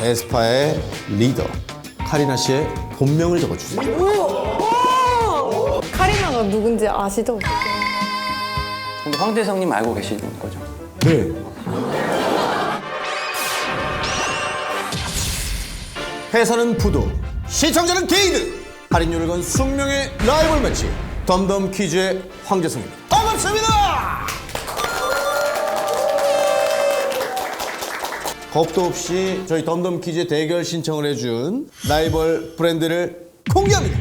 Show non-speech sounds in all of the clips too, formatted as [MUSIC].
에스파의 리더 카리나 씨의 본명을 적어주세요. 카리나가 누군지 아시죠? 근데 황대성님 알고 계시는 거죠? 네. 회사는 부도, 시청자는 게이드. 할인율을 건 숙명의 라이벌 매치. 덤덤 퀴즈의 황재성입니다. 반갑습니다. 겁도 없이 저희 덤덤 퀴즈의 대결 신청을 해준 라이벌 브랜드를 공개합니다.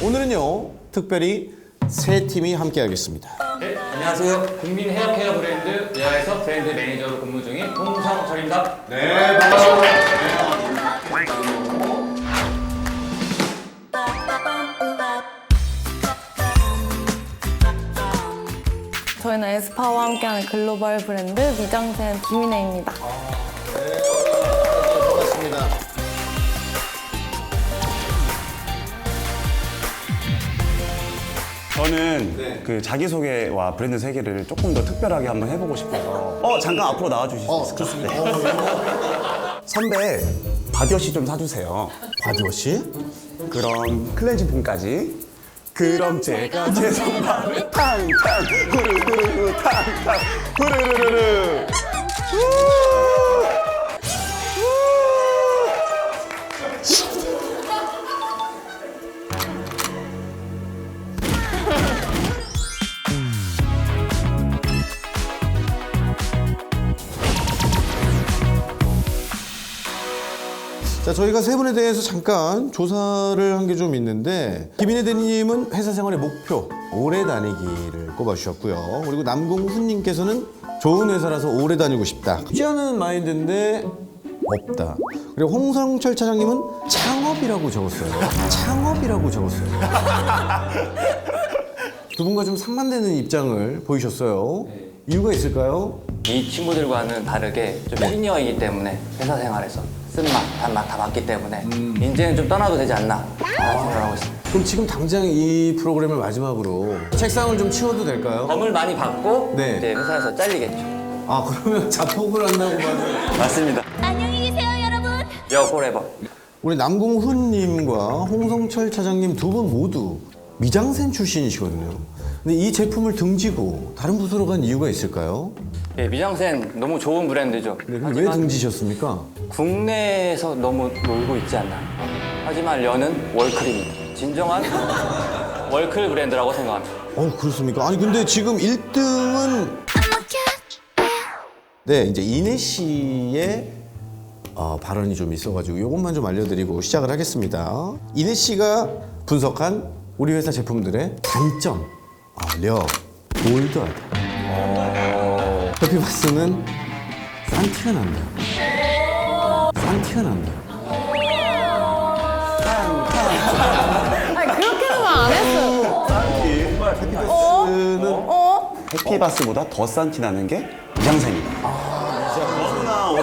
오늘은요 특별히 세 팀이 함께하겠습니다. 네, 안녕하세요. 국민 헤어케어 브랜드 레아에서 브랜드 매니저로 근무 중인 홍성철입니다. 저희는 에스파와 함께하는 글로벌 브랜드 미장센 김인혜입니다. 반갑습니다. 저는 그 자기소개와 브랜드 세계를 조금 더 특별하게 한번 해보고 싶어서 어 잠깐 앞으로 나와 주실 수 있을까요? 네. 선배 바디워시 좀 사주세요 바디워시? 그럼 클렌징 폼까지 그럼 제가 제 손발을 탕탕 후루후루 탕탕 후루루루루 우! 자, 저희가 세 분에 대해서 잠깐 조사를 한 게 좀 있는데 김인혜 대리님은 회사 생활의 목표 오래 다니기를 꼽아주셨고요. 그리고 남궁훈님께서는 좋은 회사라서 오래 다니고 싶다. 쉽지 않은 마인드인데 없다. 그리고 홍성철 차장님은 창업이라고 적었어요. 창업이라고 적었어요. [LAUGHS] 두 분과 좀 상반되는 입장을 보이셨어요. 이유가 있을까요? 이 친구들과는 다르게 좀 시니어이기 때문에 회사 생활에서 쓴맛, 단맛 다 봤기 때문에 이제는 좀 떠나도 되지 않나 생각하고 있습니다. 그럼 지금 당장 이 프로그램을 마지막으로 책상을 좀 치워도 될까요? 범을 많이 받고 네. 이제 회사에서 잘리겠죠. 아 그러면 [LAUGHS] 자폭을 한다고 봐도 맞습니다. 안녕히 계세요, 여러분. 여 포레버. 우리 남궁훈님과 홍성철 차장님 두 분 모두 미장센 출신이시거든요. 근데 이 제품을 등지고 다른 부서로 간 이유가 있을까요? 예, 미장센 너무 좋은 브랜드죠. 네, 근데 왜 하지만 등지셨습니까? 국내에서 너무 놀고 있지 않나. 하지만 려는 월클입니다. 진정한 [LAUGHS] 월클 브랜드라고 생각합니다. 어 그렇습니까? 아니 근데 지금 1등은 네 이제 이내 씨의 어, 발언이 좀 있어가지고 이것만 좀 알려드리고 시작을 하겠습니다. 이내 씨가 분석한 우리 회사 제품들의 단점, 아, 려, 올드하다. 해피바스는 산티가 난다. 산티가 난다. 아니 그렇게는 안 했어요. 해피바스는 어? 해피바스보다 더 산티 나는 게 미장센입니다.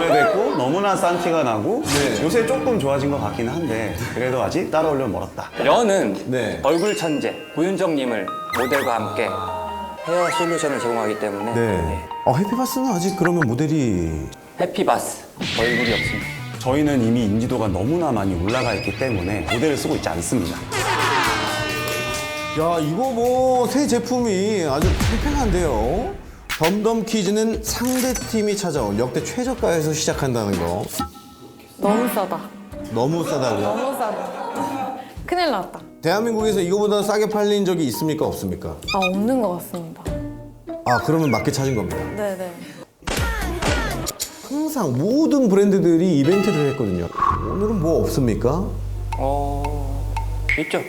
너무나 오래됐고 너무나 산티가 나고 요새 조금 좋아진 것 같기는 한데 그래도 아직 따라오려면 멀었다. 려는 네. 얼굴 천재 고윤정님을 모델과 함께 헤어 솔루션을 제공하기 때문에 네. 어, 해피바스는 아직 그러면 모델이 해피바스 얼굴이 없습니다. 저희는 이미 인지도가 너무나 많이 올라가 있기 때문에 모델을 쓰고 있지 않습니다. 야 이거 뭐 새 제품이 아주 팽팽한데요. 덤덤 퀴즈는 상대 팀이 찾아온 역대 최저가에서 시작한다는 거 너무 싸다. 너무 싸다고요. 너무 싸다. 큰일 났다. 대한민국에서 이거보다 싸게 팔린 적이 있습니까 없습니까? 아 없는 것 같습니다. 아 그러면 맞게 찾은 겁니다. 네네. 항상 모든 브랜드들이 이벤트를 했거든요. 오늘은 뭐 없습니까? 어 있죠.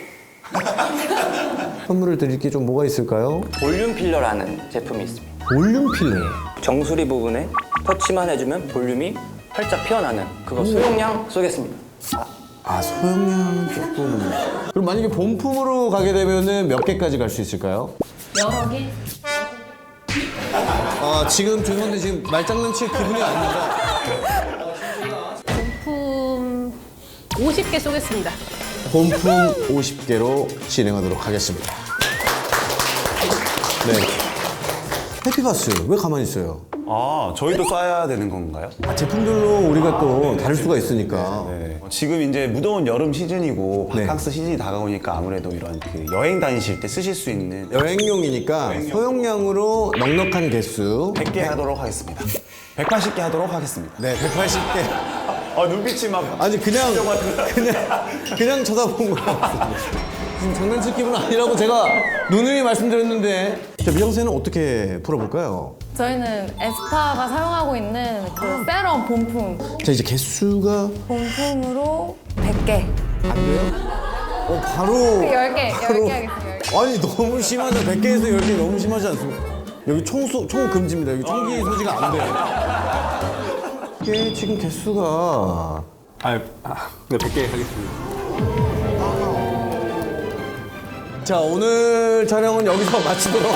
[LAUGHS] 선물을 드릴 게 좀 뭐가 있을까요? 볼륨 필러라는 제품이 있습니다. 볼륨 필러. 정수리 부분에 터치만 해주면 볼륨이 활짝 피어나는 그거 소용량 쏘겠습니다. 아 소형량 조금. 그럼 만약에 본품으로 가게 되면은 몇 개까지 갈 수 있을까요? 여러 개. 아 지금 죄송한데 지금 말장난칠 기분이 아닙니다. 50개 쏘겠습니다. 본품 50개로 진행하도록 하겠습니다. 네. 해피바스 왜 가만히 있어요? 아, 저희도 쏴야 되는 건가요? 아, 제품별로 우리가 또 다를 수가 있으니까. 네. 지금 이제 무더운 여름 시즌이고 네. 바캉스 시즌이 다가오니까 아무래도 이런 그 여행 다니실 때 쓰실 수 있는 여행용이니까 소형량으로 넉넉한 개수 100개 하도록 하겠습니다. 180개 하도록 하겠습니다. 네, 180개. 아, 눈빛이 막 아니 그냥 그냥 그냥 쳐다본 거야. 지금 [LAUGHS] 장난칠 기분 아니라고 제가 누누이 말씀드렸는데. 자, 미장센은 어떻게 풀어볼까요? 저희는 에스파가 사용하고 있는 그 세럼 본품. 자, 이제 개수가 본품으로 100개. 어 바로 10개, 바로 10개 하겠습니다. 아니 너무 심하죠. 100개에서 10개 너무 심하지 않습니까? 여기 총수 총 금지입니다. 여기 총기 소지가 안 돼요. 이게 지금 개수가 아, 아, 네, 100개 하겠습니다. 자 오늘 촬영은 여기서 [LAUGHS] 마치도록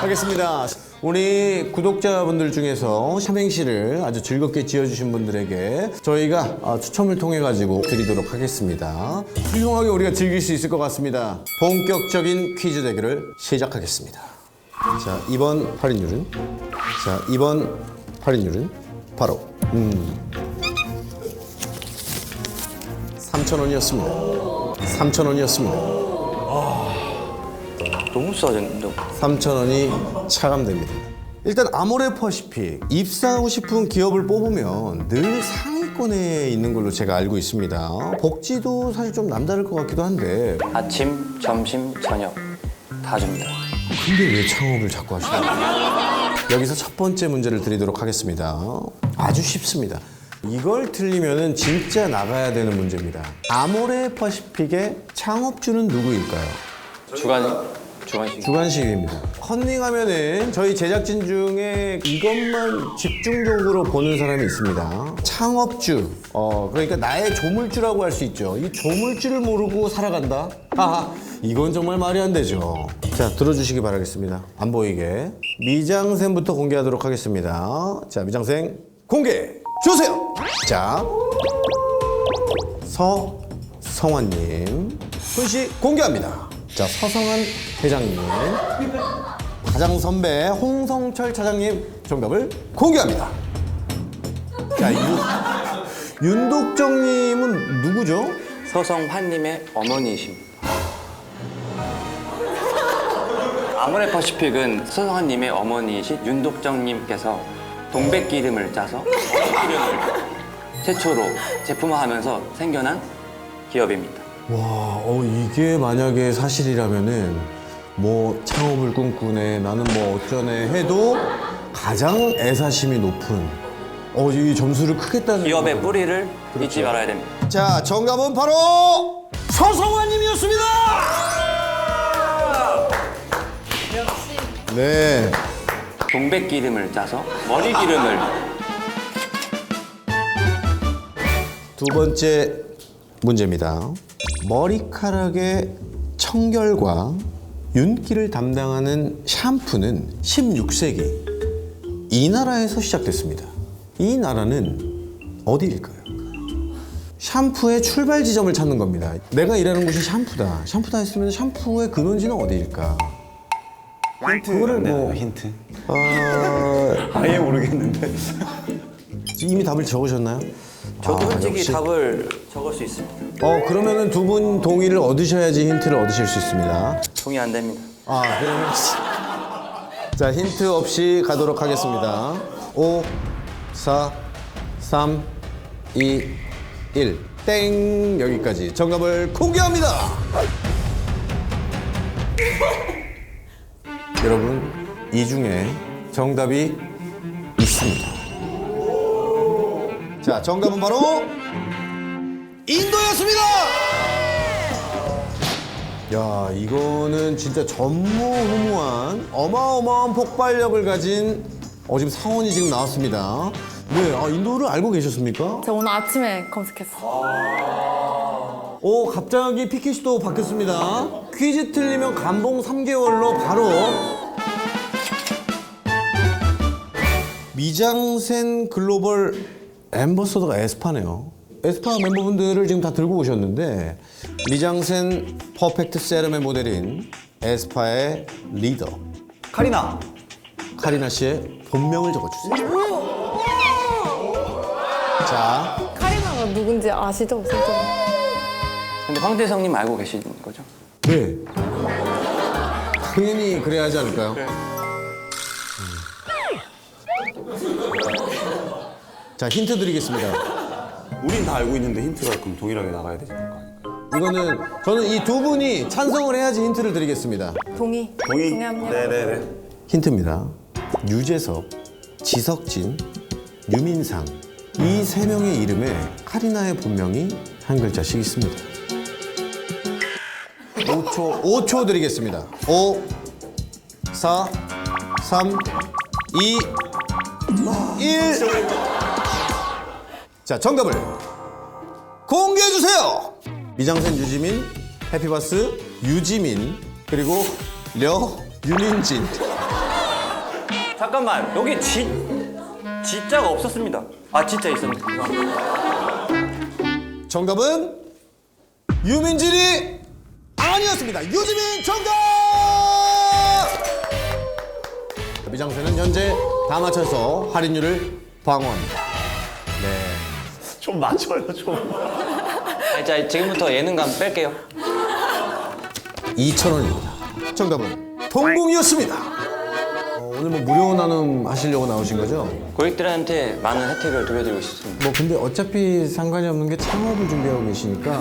하겠습니다. 우리 구독자분들 중에서 삼행시를 아주 즐겁게 지어주신 분들에게 저희가 어, 추첨을 통해 가지고 드리도록 하겠습니다. 훌륭하게 우리가 즐길 수 있을 것 같습니다. 본격적인 퀴즈 대결을 시작하겠습니다. 자 이번 할인율은 자 이번 할인율은 바로 음 3천 원이었습니다. 3천 원이었습니다. 너무 싸졌는데. 3,000원이 차감됩니다. 일단 아모레퍼시픽 입사하고 싶은 기업을 뽑으면 늘 상위권에 있는 걸로 제가 알고 있습니다. 복지도 사실 좀 남다를 것 같기도 한데 아침, 점심, 저녁 다 줍니다. 근데 왜 창업을 자꾸 하시나요? 여기서 첫 번째 문제를 드리도록 하겠습니다. 아주 쉽습니다. 이걸 틀리면은 진짜 나가야 되는 문제입니다. 아모레퍼시픽의 창업주는 누구일까요? 주간 주간식. 주간식입니다. 컨닝하면은 저희 제작진 중에 이것만 집중적으로 보는 사람이 있습니다. 창업주. 어, 그러니까 나의 조물주라고 할 수 있죠. 이 조물주를 모르고 살아간다? 하하, 이건 정말 말이 안 되죠. 자, 들어주시기 바라겠습니다. 안 보이게. 미장센부터 공개하도록 하겠습니다. 자, 미장센 공개 주세요! 자, 서성환님. 훈씨 공개합니다. 자, 서성환 회장님. 가장 선배 홍성철 차장님 정답을 공개합니다. 자, 윤, 윤독정님은 누구죠? 서성환님의 어머니이십니다. 아모레퍼시픽은 서성환님의 어머니이신 윤독정님께서 동백기름을 짜서 기름을 [LAUGHS] 최초로 제품화하면서 생겨난 기업입니다. 와, 어, 이게 만약에 사실이라면은 뭐 창업을 꿈꾸네, 나는 뭐 어쩌네 해도 가장 애사심이 높은 어, 이 점수를 크게 따는 기업의 뿌리를 잊지 말아야 됩니다. 자, 정답은 바로 서성환님이었습니다. 네. 동백기름을 짜서 머리 기름을 두 번째 문제입니다. 머리카락의 청결과 윤기를 담당하는 샴푸는 16세기 이 나라에서 시작됐습니다. 이 나라는 어디일까요? 샴푸의 출발 지점을 찾는 겁니다. 내가 일하는 곳이 샴푸다. 샴푸다 했으면 샴푸의 근원지는 어디일까? 힌트 그거를 안 되나요? 뭐- 힌트 어, 아예 모르겠는데 이미 답을 적으셨나요? 저도 아, 솔직히 역시. 답을 적을 수 있습니다. 어 그러면은 두 분 동의를 얻으셔야지 힌트를 얻으실 수 있습니다. 동의 안 됩니다. 아, 그러면 [LAUGHS] 자 힌트 없이 가도록 하겠습니다. 5, 4, 3, 2, 1. 땡 여기까지 정답을 공개합니다. [LAUGHS] 여러분 이 중에 정답이 있습니다. 자 정답은 바로 인도였습니다. 야, 이거는 진짜 전무후무한 어마어마한 폭발력을 가진 어 지금 사원이 지금 나왔습니다. 네, 아, 인도를 알고 계셨습니까? 제가 오늘 아침에 검색했어요. 오, 갑자기 피켓이 또 바뀌었습니다. 퀴즈 틀리면 감봉 3개월로 바로 미장센 글로벌 앰버서더가 에스파네요. 에스파 멤버분들을 지금 다 들고 오셨는데 미장센 퍼펙트 세럼의 모델인 에스파의 리더 카리나. 카리나 씨의 본명을 적어주세요. 자, 카리나가 누군지 아시죠? 선생님? 근데 황대성님 알고 계신 거죠? 네. 당연히 그래야 하지 않을까요? 음. 자, 힌트 드리겠습니다. 우린 다 알고 있는데 힌트가 그럼 동일하게 나가야 되지 않을까요? 이거는 저는 이 두 분이 찬성을 해야지 힌트를 드리겠습니다. 동의. 동의. 동의합니다. 네네네. 힌트입니다. 유재석, 지석진, 유민상 이 세 명의 이름에 카리나의 본명이 한 글자씩 있습니다. 5초, 5초 드리겠습니다. 5, 4, 3, 2, 1. 자, 정답을 공개해 주세요. 미장센 유지민, 해피바스 유지민, 그리고 려 윤인진. 잠깐만 여기 지 지자가 없었습니다. 아 진짜 있었네. 정답은 유민진이 아니었습니다. 유지민 정답! 미장센은 현재 다 맞춰서 할인율을 방어합니다. 좀 맞춰요 좀. 아, 자 지금부터 예능감 뺄게요. 2,000원입니다. 정답은 동공이었습니다. 어, 오늘 뭐 무료 나눔 하시려고 나오신 거죠? 고객들한테 많은 혜택을 돌려드리고 싶습니다. 뭐 근데 어차피 상관이 없는 게 창업을 준비하고 계시니까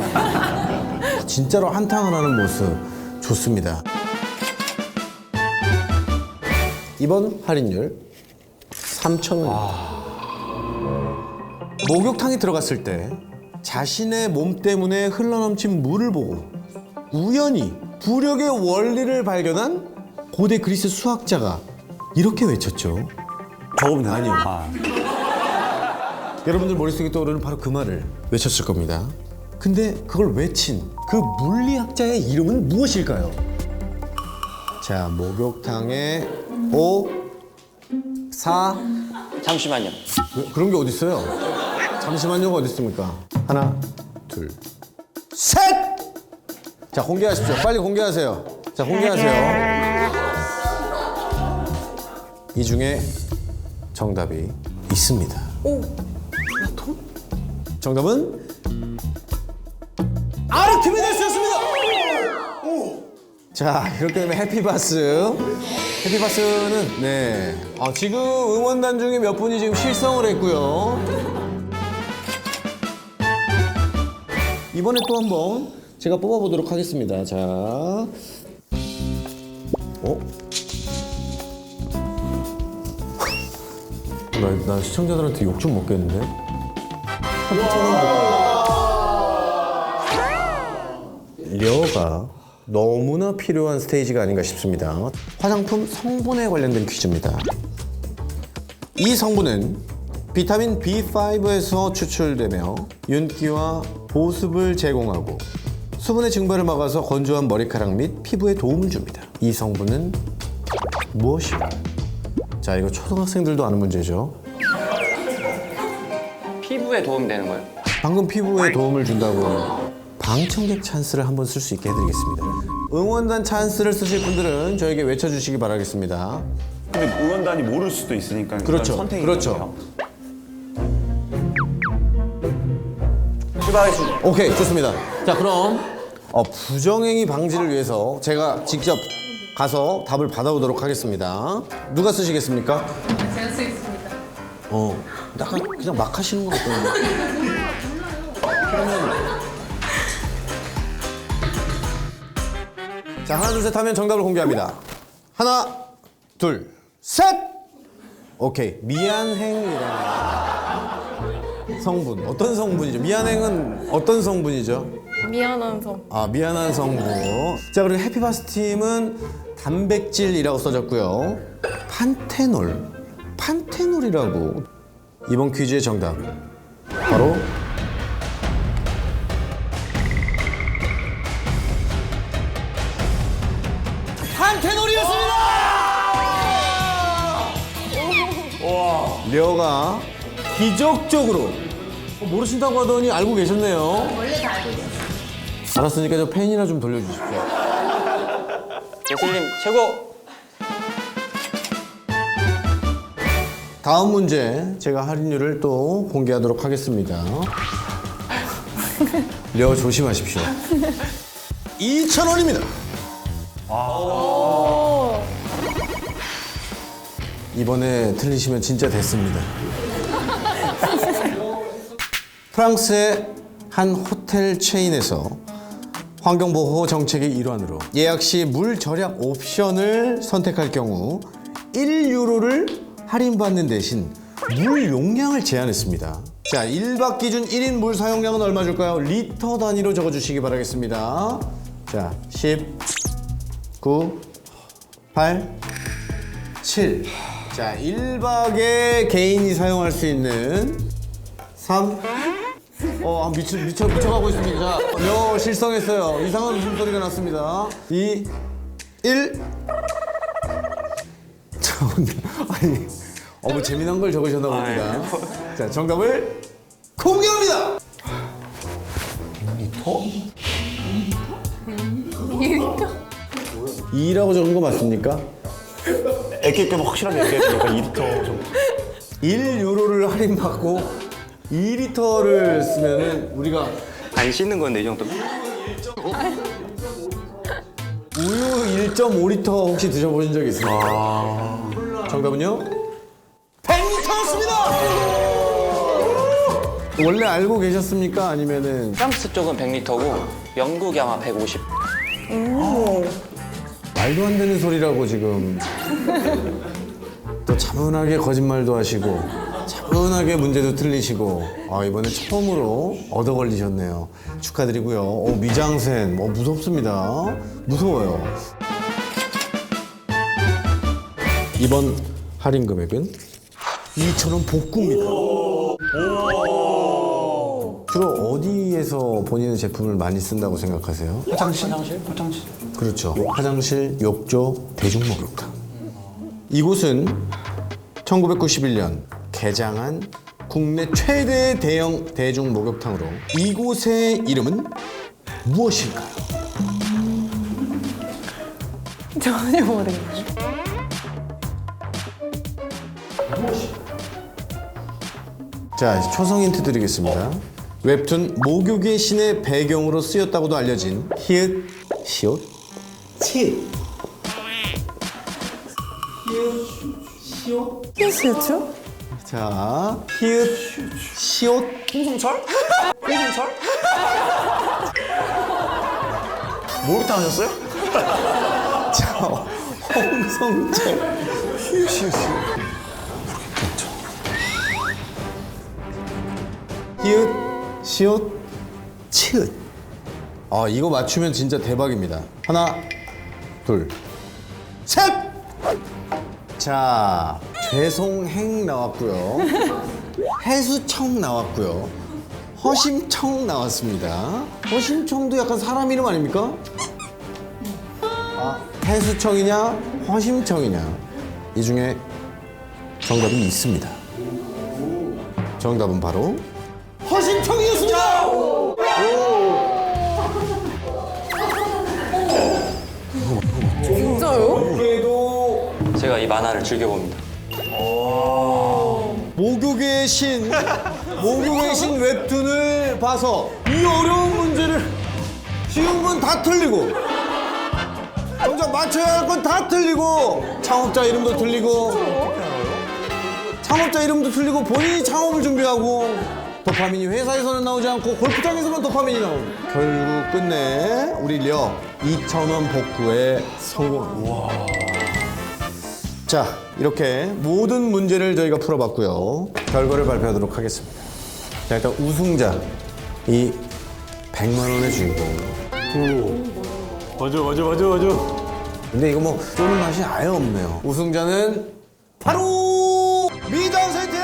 [LAUGHS] 진짜로 한탕을 하는 모습 좋습니다. 이번 할인율 3,000원입니다. 목욕탕에 들어갔을 때 자신의 몸 때문에 흘러넘친 물을 보고 우연히 부력의 원리를 발견한 고대 그리스 수학자가 이렇게 외쳤죠. 되나요? 아니요. 아, 여러분들 머릿속에 떠오르는 바로 그 말을 외쳤을 겁니다. 근데 그걸 외친 그 물리학자의 이름은 무엇일까요? 자, 목욕탕에 5, 4, 잠시만요. 그- 그런 게 어디 있어요? 잠시만요가 어디 있습니까? 하나, 둘, 셋! 자, 공개하십시오. 빨리 공개하세요. 자, 공개하세요. 이 중에 정답이 있습니다. 정답은 아르키메데스였습니다. 자 이렇게 되면 해피바스 해피바스는 네 아, 지금 응원단 중에 몇 분이 지금 실성을 했고요. 이번에 또 한 번 제가 뽑아보도록 하겠습니다. 자, 어? 나, 나 시청자들한테 욕 좀 먹겠는데? 려가 너무나 필요한 스테이지가 아닌가 싶습니다. 화장품 성분에 관련된 퀴즈입니다. 이 성분은 비타민 B5에서 추출되며 윤기와 보습을 제공하고 수분의 증발을 막아서 건조한 머리카락 및 피부에 도움을 줍니다. 이 성분은 무엇일까요? 자, 이거 초등학생들도 아는 문제죠. 피부에 도움이 되는 거예요. 방금 피부에 도움을 준다고 방청객 찬스를 한번 쓸 수 있게 해드리겠습니다. 응원단 찬스를 쓰실 분들은 저에게 외쳐주시기 바라겠습니다. 근데 응원단이 모를 수도 있으니까 일단 그렇죠. 선택이 그렇죠. 출발하겠습니다. 오케이, 좋습니다. 자, 그럼 어, 부정행위 방지를 위해서 제가 직접 가서 답을 받아오도록 하겠습니다. 누가 쓰시겠습니까? 제가 쓰겠습니다. 어, 약간 그냥 막 하시는 것 같던데. [LAUGHS] 자 하나 둘 셋 하면 정답을 공개합니다. 하나 둘 셋. 오케이 미안행이라는 성분 어떤 성분이죠? 미안행은 어떤 성분이죠? 미안한 성. 아 미안한 성분. 자 그리고 해피바스 팀은 단백질이라고 써졌고요. 판테놀, 판테놀이라고. 이번 퀴즈의 정답 바로 려가 기적적으로 어, 모르신다고 하더니 알고 계셨네요. 원래 다 알고 있었어요. 알았으니까 저 펜이나 좀 돌려주십시오. 예슬님 최고! 다음 문제 제가 할인율을 또 공개하도록 하겠습니다. 려 조심하십시오. 2,000원입니다. 이번에 틀리시면 진짜 됐습니다. [LAUGHS] 프랑스의 한 호텔 체인에서 환경보호 정책의 일환으로 예약 시 물 절약 옵션을 선택할 경우 1유로를 할인받는 대신 물 용량을 제한했습니다. 자, 1박 기준 1인 물 사용량은 얼마 줄까요? 리터 단위로 적어주시기 바라겠습니다. 자, 10, 9, 8, 7. 자, 1박에 개인이 사용할 수 있는 3. 어, 아, 미쳐, 미쳐, 미쳐가고 있습니다. 자, 여 실성했어요. 이상한 웃음소리가 났습니다. 2, 1. 자, 아니, 어, 뭐 재미난 걸 적으셨나 봅니다. 자, 정답을 공개합니다! 2라고 적은 거 맞습니까? 애기 때문에 확실하게 얘기했으니까 2리터 정도. 1유로를 할인받고 2리터를 쓰면은 우리가 안 씻는 건데 이 정도면? 우유 1.5리터 혹시 드셔보신 적 있습니까? 정답은요? 100리터였습니다! 원래 알고 계셨습니까? 아니면은 프랑스 쪽은 100리터고 영국이 아마 150. 말도 안 되는 소리라고 지금. 또 차분하게 거짓말도 하시고 차분하게 문제도 틀리시고. 아 이번에 처음으로 얻어 걸리셨네요. 축하드리고요. 어, 미장센. 어, 무섭습니다. 무서워요. 이번 할인 금액은? 2,000원 복구입니다 주로 어디에서 본인의 제품을 많이 쓴다고 생각하세요? 화장실? 화장실? 화장실. 그렇죠. 화장실, 욕조, 대중목욕탕. 이곳은 1991년 개장한 국내 최대 대형 대중 목욕탕으로 이곳의 이름은 무엇일까요? 전혀 모르겠어요. 자, 초성 힌트 드리겠습니다. 웹툰 목욕의 신의 배경으로 쓰였다고도 알려진 히읗, 시옷, 치. 피스죠? 자, 히읗, 시옷, 홍성철? [LAUGHS] 홍성철? 목욕탕 하셨어요? [LAUGHS] 자, 홍성철. 히읗, 히읗, 시옷, 치읓. 아, 이거 맞추면 진짜 대박입니다. 하나, 둘, 셋! 자, 죄송행 나왔고요. [LAUGHS] 해수청 나왔고요. 허심청 나왔습니다. 허심청도 약간 사람 이름 아닙니까? 아, 해수청이냐, 허심청이냐. 이 중에 정답이 있습니다. 정답은 바로 허심청이 만화를 즐겨봅니다. 목욕의 신, 목욕의 신 웹툰을 봐서 이 어려운 문제를 쉬운 건 다 틀리고 정작 맞춰야 할 건 다 틀리고 창업자 이름도 틀리고 창업자 이름도 틀리고 본인이 창업을 준비하고 도파민이 회사에서는 나오지 않고 골프장에서만 도파민이 나오고 결국 끝내 우리 려 2,000원 복구에 성공. 자, 이렇게 모든 문제를 저희가 풀어봤고요. 결과를 발표하도록 하겠습니다. 자, 일단 우승자, 이 100만 원의 주인공. 맞아 맞아 맞아 맞아. 근데 이거 뭐 쏘는 맛이 아예 없네요. 우승자는 바로 미장센 팀!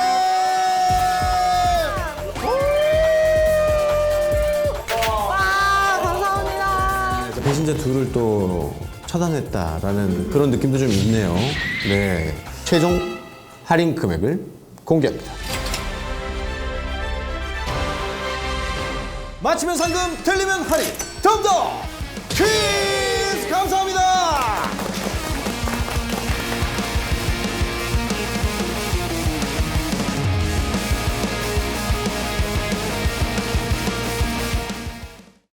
와, 감사합니다. 배신자 둘을 또 차단했다라는 그런 느낌도 좀 있네요. 네. 최종 할인 금액을 공개합니다. 맞히면 상금, 틀리면 할인. 덤덤 퀴즈!